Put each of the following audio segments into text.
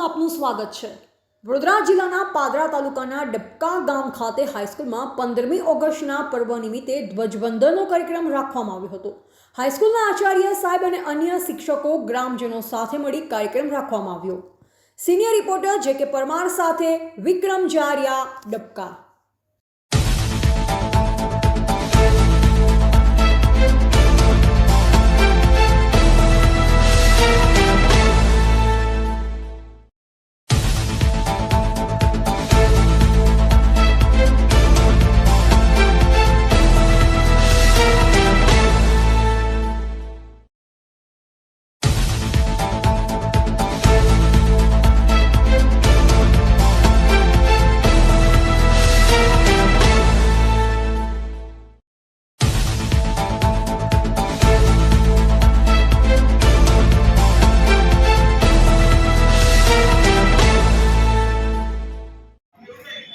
આપનું સ્વાગત છે. વડોદરા જિલ્લાના પાદરા તાલુકાના ડબકા ગામ ખાતે હાઈસ્કૂલમાં પંદરમી ઓગસ્ટના પર્વ નિમિત્તે ધ્વજવંદનનો કાર્યક્રમ રાખવામાં આવ્યો હતો. હાઈસ્કૂલના આચાર્ય સાહેબ અને અન્ય શિક્ષકો, ગ્રામજનો સાથે મળી કાર્યક્રમ રાખવામાં આવ્યો. સિનિયર રિપોર્ટર જે કે પરમાર સાથે વિક્રમ જારિયા, ડબકા.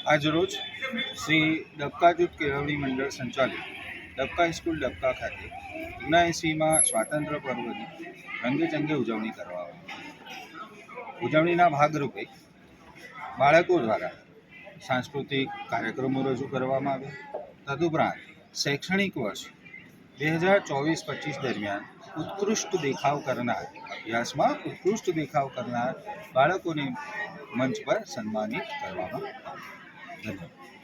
આજરોજ શ્રી ડબકા જૂથ કેળવણી મંડળ સંચાલિત ડબકા સ્કૂલ ડબકા ખાતે ઓગણએંસીમાં સ્વાતંત્ર્ય પર્વની રંગેચંગે ઉજવણી કરવામાં આવી. ઉજવણીના ભાગરૂપે બાળકો દ્વારા સાંસ્કૃતિક કાર્યક્રમો રજૂ કરવામાં આવ્યા. તદુપરાંત શૈક્ષણિક વર્ષ બે હજાર ચોવીસ પચીસ દરમિયાન ઉત્કૃષ્ટ દેખાવ કરનાર, અભ્યાસમાં ઉત્કૃષ્ટ દેખાવ કરનાર બાળકોને મંચ પર સન્માનિત કરવામાં આવ્યા. 拜。